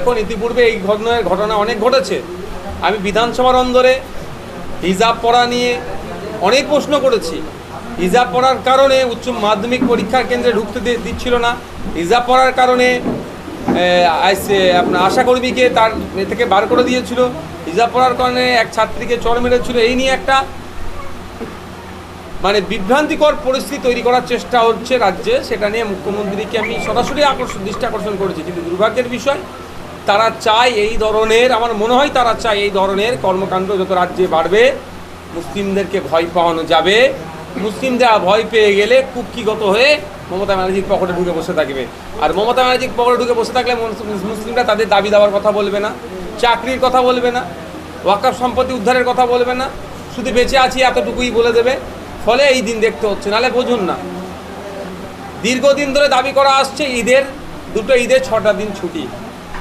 দেখুন ইতিপূর্বে এই ঘটনার ঘটনা অনেক ঘটেছে। আমি বিধানসভার অন্দরে হিজাব পড়া নিয়ে অনেক প্রশ্ন করেছি। হিজাব পড়ার কারণে উচ্চ মাধ্যমিক পরীক্ষার কেন্দ্রে ঢুকতে দিচ্ছিল না। হিজাব পড়ার কারণে আপনার আশাকর্মীকে তার এ থেকে বার করে দিয়েছিল। হিজাব পড়ার কারণে এক ছাত্রীকে চড় মেরেছিল। এই নিয়ে একটা মানে বিভ্রান্তিকর পরিস্থিতি তৈরি করার চেষ্টা হচ্ছে রাজ্যে। সেটা নিয়ে মুখ্যমন্ত্রীকে আমি সরাসরি আকর্ষণ দৃষ্টি আকর্ষণ করেছি। কিন্তু দুর্ভাগ্যের বিষয় তারা চায় এই ধরনের, আমার মনে হয় তারা চায় এই ধরনের কর্মকাণ্ড যত রাজ্যে বাড়বে, মুসলিমদেরকে ভয় পাওয়ানো যাবে। মুসলিমরা ভয় পেয়ে গেলে কুক্ষিগত হয়ে মমতা ব্যানার্জির পকেটে ঢুকে বসে থাকবে। আর মমতা ব্যানার্জির পকেটে ঢুকে বসে থাকলে মুসলিমরা তাদের দাবি দেওয়ার কথা বলবে না, চাকরির কথা বলবে না, ওয়াকাফ সম্পত্তি উদ্ধারের কথা বলবে না, শুধু বেঁচে আছি এতটুকুই বলে দেবে। ফলে এই দিন দেখতে হচ্ছে নাহলে বুঝুন না। দীর্ঘদিন ধরে দাবি করা আসছে ঈদের, দুটো ঈদের ছটা দিন ছুটি।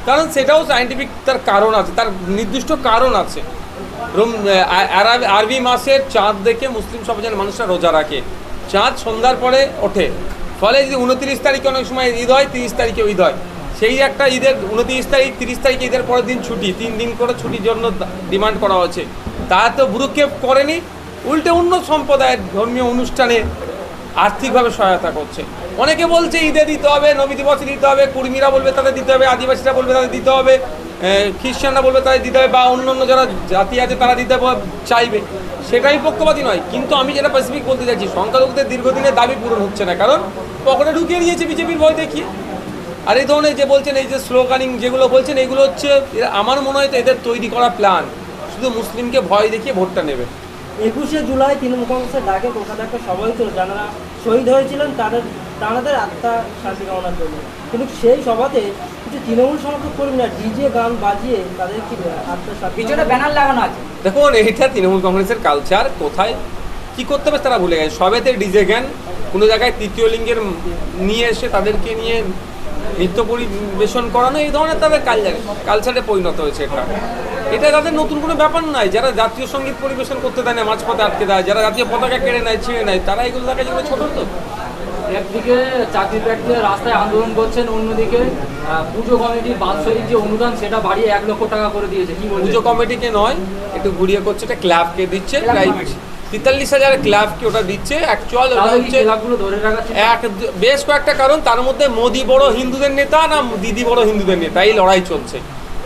কারণ সেটাও সাইন্টিফিক তার কারণ আছে, তার নির্দিষ্ট কারণ আছে। আরবি মাসের চাঁদ দেখে মুসলিম সমাজের মানুষরা রোজা রাখে। চাঁদ সন্ধ্যার পরে ওঠে। ফলে যদি উনত্রিশ তারিখে অনেক সময় ঈদ হয়, তিরিশ তারিখে ঈদ হয়। সেই একটা ঈদের উনত্রিশ তারিখ, তিরিশ তারিখে ঈদের পরের দিন ছুটি, তিন দিন করে ছুটির জন্য ডিমান্ড করা হয়েছে। তা তো ভ্রুক্ষেপ করেনি, উল্টে অন্য সম্প্রদায়ের ধর্মীয় অনুষ্ঠানে আর্থিকভাবে সহায়তা করছে। অনেকে বলছে ঈদে দিতে হবে, নবী দিবসে দিতে হবে, কুর্মীরা বলবে তাদের দিতে হবে, আদিবাসীরা বলবে তাদের দিতে হবে খ্রিস্টানরা বলবে তাদের দিতে হবে, বা অন্য অন্য যারা জাতি আছে তারা দিতে চাইবে। সেটাই পক্ষপাতী নয়। কিন্তু আমি যেটা স্পেসিফিক বলতে চাইছি, সংখ্যালঘুদের দীর্ঘদিনের দাবি পূরণ হচ্ছে না। কারণ পকেটে ঢুকিয়ে দিয়েছে বিজেপির ভয় দেখিয়ে। আর এই ধরনের যে বলছেন, এই যে স্লোগানিং যেগুলো বলছেন, এগুলো হচ্ছে আমার মনে হয় তো এদের তৈরি করা প্ল্যান শুধু মুসলিমকে ভয় দেখিয়ে ভোটটা নেবে। একুশে জুলাই তৃণমূল কংগ্রেসের ডাকে কলকাতা একটা সভা হয়েছিল যারা শহীদ হয়েছিলেন তাদের তাদের আত্মা শান্তি কামনার জন্য। কিন্তু সেই সভাতে কিছু তৃণমূল সমর্থক কর্মীরা ডিজে গান বাজিয়ে তাদের কি আত্মা শান্তি পিছনে ব্যানার লাগানো আছে। দেখুন এইটা তৃণমূল কংগ্রেসের কালচার কোথায় কি করতে হবে তারা ভুলে গেছে। সবেতে ডিজে জ্ঞান কোনো জায়গায় তৃতীয় লিঙ্গের নিয়ে এসে তাদেরকে নিয়ে নৃত্য পরিবেশন করানো এই ধরনের তাদের কালচার কালচারে পরিণত হয়েছে এটা। এটা তাদের নতুন কোনো ব্যাপার নয় যারা জাতীয় সংগীত পরিবেশন করতে দেয় না মাঝপথে আটকে দেয় যারা জাতীয় পতাকা কেড়ে নেয় ছিঁড়ে নেয় তারা এগুলো দেখা যেগুলো ছোট তো। একদিকে চাকরি প্রার্থীরা রাস্তায় আন্দোলন করছেন অন্যদিকে পুজো কমিটির বাৎসরিক যে অনুদান সেটা বাড়িয়ে এক লক্ষ টাকা করে দিয়েছে। কি পুজো কমিটিকে নয় একটু ঘুরিয়ে করছে এটা ক্লাবকে দিচ্ছে তেতাল্লিশ হাজার ক্লাবকে ওটা দিচ্ছে। অ্যাকচুয়াল ওটা হচ্ছে ধরে রাখা এক বেশ কয়েকটা কারণ তার মধ্যে মোদি বড় হিন্দুদের নেতা না দিদি বড় হিন্দুদের নেতা এই লড়াই চলছে।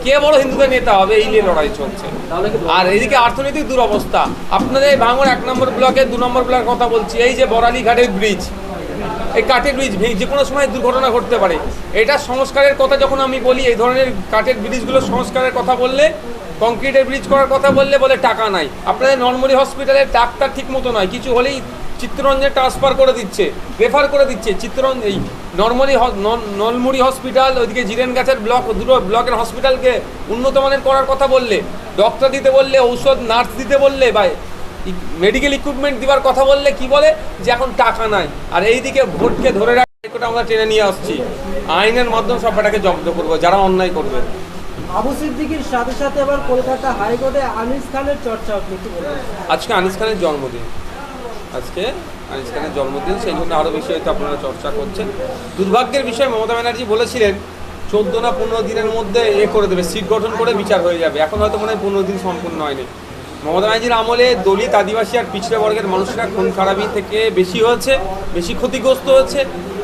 কে বড় হিন্দুদের নেতা হবে? এই নিয়ে লড়াই চলছে। আর এদিকে অর্থনৈতিক দুরবস্থা। আপনাদের এই ভাঙড় এক নম্বর ব্লকের দু নম্বর ব্লকের কথা বলছি এই যে বরালি ঘাটের ব্রিজ এই কাঠের ব্রিজ যে কোনো সময় দুর্ঘটনা ঘটতে পারে। এটা সংস্কারের কথা যখন আমি বলি এই ধরনের কাঠের ব্রিজগুলো সংস্কারের কথা বললে কংক্রিটের ব্রিজ করার কথা বললে বলে টাকা নাই। আপনাদের নর্মালি হসপিটালের ডাক্তার ঠিক মতো নয়। কিছু হলেই চিত্তরঞ্জনে ট্রান্সফার করে দিচ্ছে রেফার করে দিচ্ছে। চিত্তরঞ্জন এই নর্মালি নলমুড়ি হসপিটাল ওইদিকে জিরেন গাছের ব্লক দুটো ব্লকের হসপিটালকে উন্নত মানের করার কথা বললে ডক্টর দিতে বললে ঔষধ নার্স দিতে বললে বা মেডিকেল ইকুইপমেন্ট দেওয়ার কথা বললে কি বলে? যে এখন টাকা নাই। আর এইদিকে ভোটকে ধরে রাখা আমরা টেনে নিয়ে আসছি। আইনের মাধ্যমে সব ব্যাটাকে জব্দ করব যারা অন্যায় করবে। আবু সিদ্দিকির সাথে সাথে আবার কলকাতা হাইকোর্টে আনিস খানের চর্চা আজকে আনিস খানের জন্মদিন। আজকে আনিস খানের জন্মদিন, সেই জন্য আরও বেশি হয়তো আপনারা চর্চা করছেন। দুর্ভাগ্যের বিষয় মমতা ব্যানার্জি বলেছিলেন, চোদ্দ না পনেরো দিনের মধ্যে এ করে দেবে, সিট গঠন করে বিচার হয়ে যাবে। এখন হয়তো মনে হয় পনেরো দিন সম্পূর্ণ হয়নি। মমতা ব্যানার্জির আমলে দলিত আদিবাসী আর পিছড়ে বর্গের মানুষরা খুন খারাপি থেকে বেশি হয়েছে, বেশি ক্ষতিগ্রস্ত হয়েছে,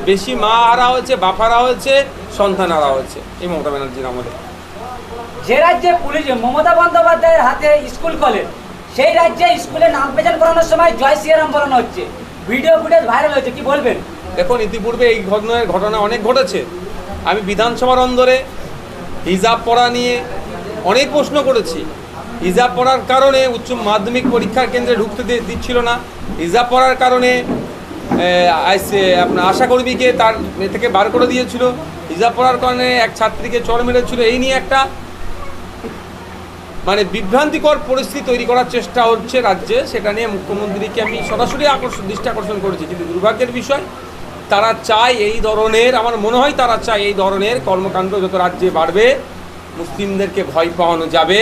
বেশি মা হারা হয়েছে, বাপ হারা হয়েছে, সন্তান হারা হয়েছে, এই মমতা ব্যানার্জির আমলে। যে রাজ্যে পুলিশ, মমতা বন্দ্যোপাধ্যায়ের হাতে স্কুল খোলে সেই রাজ্যে স্কুলে নাম পেছান করানোর সময় জয় শ্রীরাম বলানো হচ্ছে। ভিডিও ফুটেজ ভাইরাল হয়েছে, কি বলবেন? দেখুন, ইতিপূর্বে এই ঘটনার ঘটনা অনেক ঘটেছে। আমি বিধানসভার অন্দরে হিজাব পড়া নিয়ে অনেক প্রশ্ন করেছি। হিজাব পড়ার কারণে উচ্চ মাধ্যমিক পরীক্ষার কেন্দ্রে ঢুকতে দিচ্ছিল না। হিজাব পড়ার কারণে আপনার আশাকর্মীকে তার থেকে বার করে দিয়েছিল। হিজাব পড়ার কারণে এক ছাত্রীকে চড় মেরেছিল। এই নিয়ে একটা মানে বিভ্রান্তিকর পরিস্থিতি তৈরি করার চেষ্টা হচ্ছে রাজ্যে। সেটা নিয়ে মুখ্যমন্ত্রীকে আমি সরাসরি আকর্ষণ দৃষ্টি আকর্ষণ করেছি। কিন্তু দুর্ভাগ্যের বিষয়, তারা চায় এই ধরনের, আমার মনে হয় তারা চায় এই ধরনের কর্মকাণ্ড যত রাজ্যে বাড়বে, মুসলিমদেরকে ভয় পাওয়ানো যাবে।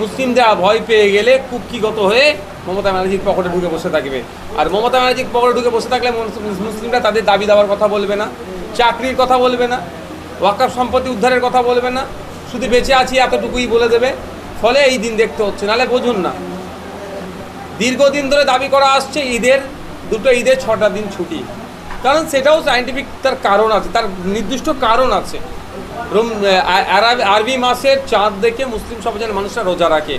মুসলিমরা ভয় পেয়ে গেলে কুক্ষিগত হয়ে মমতা ব্যানার্জির পকেটে ঢুকে বসে থাকবে। আর মমতা ব্যানার্জির পকেটে ঢুকে বসে থাকলে মুসলিমরা তাদের দাবি দেওয়ার কথা বলবে না, চাকরির কথা বলবে না, ওয়াকাফ সম্পত্তি উদ্ধারের কথা বলবে না। শুধু বেঁচে আছি এতটুকুই বলে দেবে। ফলে এই দিন দেখতে হচ্ছে, নাহলে বুঝুন না। দীর্ঘদিন ধরে দাবি করা আসছে, ঈদের, দুটো ঈদের ছটা দিন ছুটি। কারণ সেটাও সাইন্টিফিক তার কারণ আছে, তার নির্দিষ্ট কারণ আছে। আরবি মাসের চাঁদ দেখে মুসলিম সমাজের মানুষরা রোজা রাখে।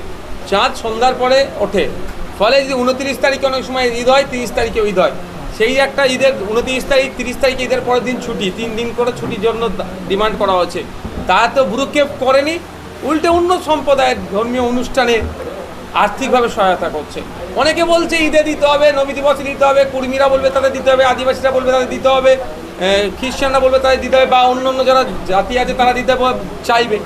চাঁদ সন্ধ্যার পরে ওঠে। ফলে যদি উনত্রিশ তারিখে অনেক সময় ঈদ হয়, তিরিশ তারিখে ঈদ হয়। সেই একটা ঈদের উনত্রিশ তারিখ, তিরিশ তারিখে ঈদের পরের দিন ছুটি, তিন দিন করে ছুটির জন্য ডিমান্ড করা হয়েছে। তা তো ভুরুক্ষেপ করেনি উল্টে অন্য সম্প্রদায়ের ধর্মীয় অনুষ্ঠানে আর্থিকভাবে সহায়তা করছে। অনেকে বলছে ঈদে দিতে হবে, নবী দিবসে দিতে হবে, কুর্মীরা বলবে তাদের দিতে হবে, আদিবাসীরা বলবে তাদের দিতে হবে খ্রিস্টানরা বলবে তাদের দিতে হবে, বা অন্য অন্য যারা জাতি আছে তারা দিতে চাইবে।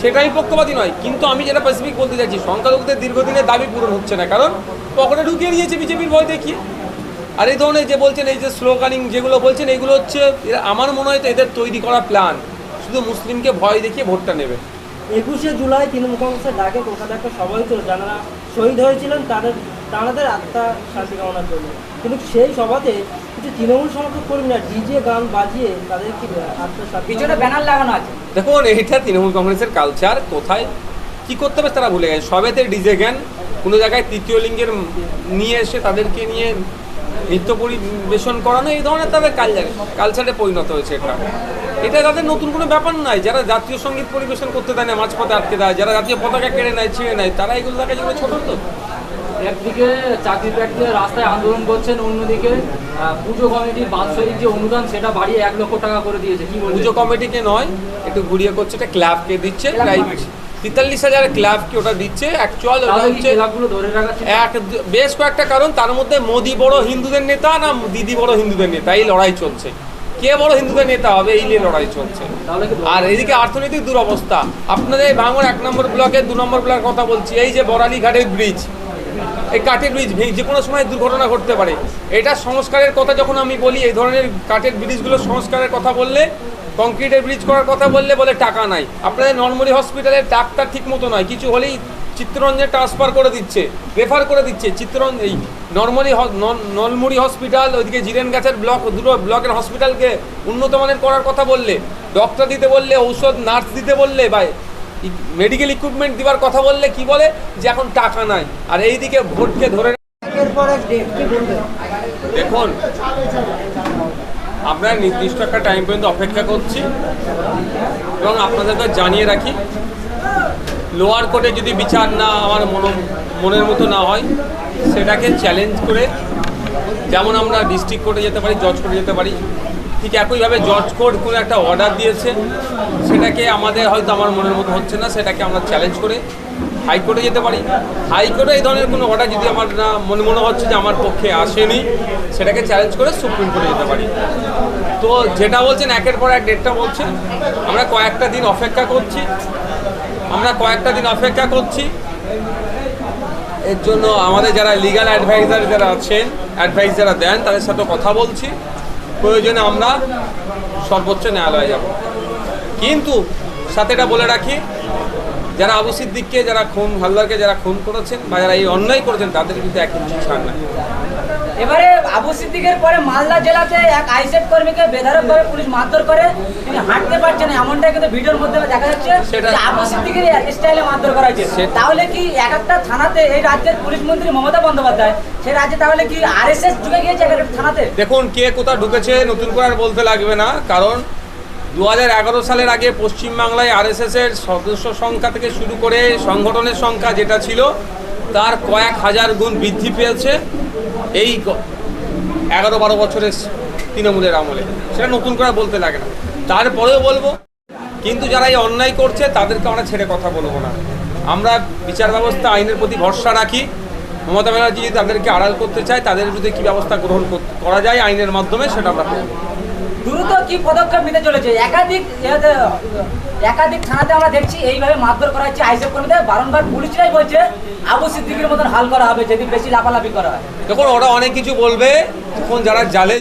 সেটাই পক্ষপাতী নয়। কিন্তু আমি যেটা স্পেসিফিক বলতে চাইছি, সংখ্যালঘুদের দীর্ঘদিনের দাবি পূরণ হচ্ছে না। কারণ পকেটে ঢুকিয়ে দিয়েছে বিজেপির ভয় দেখিয়ে। আর এই ধরনের যে বলছেন, এই যে স্লোগানিং যেগুলো বলছেন, এগুলো হচ্ছে আমার মনে হয় এদের তৈরি করা প্ল্যান শুধু মুসলিমকে ভয় দেখিয়ে ভোটটা নেবে। একুশে জুলাই তৃণমূল কংগ্রেসের ডাকে কলকাতা একটা সভা হয়েছিল যারা শহীদ হয়েছিলেন তাদের তাদের আত্মা শান্তি কামনার জন্য কিন্তু সেই সভাতে কিছু তৃণমূল সমর্থক কর্মীরা ডিজে গান বাজিয়ে তাদের কি পিছনে ব্যানার লাগানো আছে। দেখুন এইটা তৃণমূল কংগ্রেসের কালচার কোথায় কি করতে হবে তারা ভুলে গেছে। সবেতে ডিজে জ্ঞান কোনো জায়গায় তৃতীয় লিঙ্গের নিয়ে এসে তাদেরকে নিয়ে নৃত্য পরিবেশন করানো এই ধরনের তাদের কালচারে কালচারে পরিণত হয়েছে এটা। এটা তাদের নতুন কোনো ব্যাপার নয়। যারা জাতীয় সংগীত পরিবেশন করতে দেয় না মাঝপথে আটকে দেয় যারা জাতীয় পতাকা কেড়ে নেয় ছিঁড়ে নেয় তারা এগুলো দেখা যেগুলো ছোট তো। একদিকে চাকরি প্রার্থীরা রাস্তায় আন্দোলন করছেন অন্যদিকে পুজো কমিটির বাৎসরিক যে অনুদান সেটা বাড়িয়ে এক লক্ষ টাকা করে দিয়েছে। কি পুজো কমিটিকে নয় একটু ঘুরিয়ে করছে এটা ক্লাবকে দিচ্ছে কমিটি। তেতাল্লিশ হাজার ক্লাব কি ওটা দিচ্ছে? অ্যাকচুয়াল ওটা হচ্ছে? এক বেশ কয়েকটা কারণ তার মধ্যে মোদি বড় হিন্দুদের নেতা না দিদি বড় হিন্দুদের নেতা? এই লড়াই চলছে। কে বড় হিন্দুদের নেতা হবে? এই নিয়ে লড়াই চলছে। আর এদিকে অর্থনৈতিক দুরবস্থা। আপনাদের ভাঙড় এক নম্বর ব্লকের দু নম্বর ব্লকের কথা বলছি। এই যে বরালি ঘাটের ব্রিজ এই কাঠের ব্রিজ যে কোনো সময় দুর্ঘটনা ঘটতে পারে। এটা সংস্কারের কথা যখন আমি বলি এই ধরনের কাঠের ব্রিজগুলো সংস্কারের কথা বললে কংক্রিটের ব্রিজ করার কথা বললে বলে টাকা নাই। আপনাদের নর্মালি হসপিটালের ডাক্তার ঠিক মতো নয় কিছু হলেই চিত্তরঞ্জনে ট্রান্সফার করে দিচ্ছে রেফার করে দিচ্ছে। চিত্তরঞ্জন এই নর্মালি নলমুড়ি হসপিটাল ওইদিকে জিরেন গাছের ব্লক দুটো ব্লকের হসপিটালকে উন্নত মানের করার কথা বললে ডক্টর দিতে বললে ঔষধ নার্স দিতে বললে বা মেডিকেল ইকুইপমেন্ট দেওয়ার কথা বললে কি বলে? যে এখন টাকা নাই। আর এইদিকে ভোটকে ধরে দেখুন আমরা নির্দিষ্ট একটা টাইম পর্যন্ত অপেক্ষা করছি এবং আপনাদেরকে জানিয়ে রাখি লোয়ার কোর্টে যদি বিচার না আমার মন, মনের মতো না হয়, সেটাকে চ্যালেঞ্জ করে যেমন আমরা ডিস্ট্রিক্ট কোর্টে যেতে পারি জজ কোর্টে যেতে পারি ঠিক একইভাবে জজ কোর্ট কোনো একটা অর্ডার দিয়েছে। সেটাকে আমাদের হয়তো আমার মনের মতো হচ্ছে না, সেটাকে আমরা চ্যালেঞ্জ করে হাইকোর্টে যেতে পারি। হাইকোর্টে এই ধরনের কোনো অর্ডার যদি আমার না মনে মনে হচ্ছে যে আমার পক্ষে আসেনি, সেটাকে চ্যালেঞ্জ করে সুপ্রিম কোর্টে যেতে পারি। তো যেটা বলছেন, একের পর এক ডেটটা বলছেন আমরা কয়েকটা দিন অপেক্ষা করছি। আমরা কয়েকটা দিন অপেক্ষা করছি। এর জন্য আমাদের যারা লিগ্যাল অ্যাডভাইজার যারা আছেন অ্যাডভাইস যারা দেন, তাদের সাথে কথা বলছি। প্রয়োজনে আমরা সর্বোচ্চ ন্যায়ালয়ে যাব। কিন্তু সাথে এটা বলে রাখি, যারা আবু সিদ্দিককে, যারা খুন, হালদারকে যারা খুন করেছেন বা যারা এই অন্যায় করেছেন, তাদের কিন্তু এক ইঞ্চি ছাড় নাই। এবারে আবু সিদ্দিকের পরে মালদা জেলাতে এক আইসেট কর্মীকে বেধারকভাবে পুলিশ মারধর করে তিনি হাঁটতে পারছেন না, এমনটাই কিন্তু ভিডিওর মধ্যে দেখা যাচ্ছে আবু সিদ্দিকের স্টাইলে মারধর করা হয়েছে। সে- তাহলে কি এক একটা থানাতে এই রাজ্যের পুলিশ মন্ত্রী মমতা বন্দ্যোপাধ্যায় সেই রাজ্যে তাহলে কি আরএসএস ঢুকে গিয়েছে এক একটা থানাতে? দেখুন কে কোথা ঢুকেছে নতুন করে আর বলতে লাগবে না কারণ দু হাজার এগারো সালের আগে পশ্চিমবাংলায় আরএসএস এর সদস্য সংখ্যা থেকে শুরু করে সংগঠনের সংখ্যা যেটা ছিল তার কয়েক হাজার গুণ বৃদ্ধি পেয়েছে এই এগারো বারো বছরের তৃণমূলের আমলে। সেটা নতুন করে বলতে লাগে না। তারপরেও বলব, কিন্তু যারা এই অন্যায় করছে তাদেরকে আমরা ছেড়ে কথা বলব না। আমরা বিচার ব্যবস্থা, আইনের প্রতি ভরসা রাখি। মমতা ব্যানার্জি যদি তাদেরকে আড়াল করতে চায়, তাদের বিরুদ্ধে কী ব্যবস্থা গ্রহণ করা যায় আইনের মাধ্যমে, সেটা আমরা দ্রুত কি পদক্ষেপ নিতে চলেছে? একাধিক একাধিক থানাতে আমরা দেখছি, এইভাবে মারধর করা হচ্ছে। আইসব কর্মীদের বারংবার পুলিশরাই বলছে, আবু সিদ্দিকের মতন হাল করা হবে, যদি বেশি লাফালাফি করা হয়। দেখুন, ওরা অনেক কিছু বলবে। তখন যারা জালে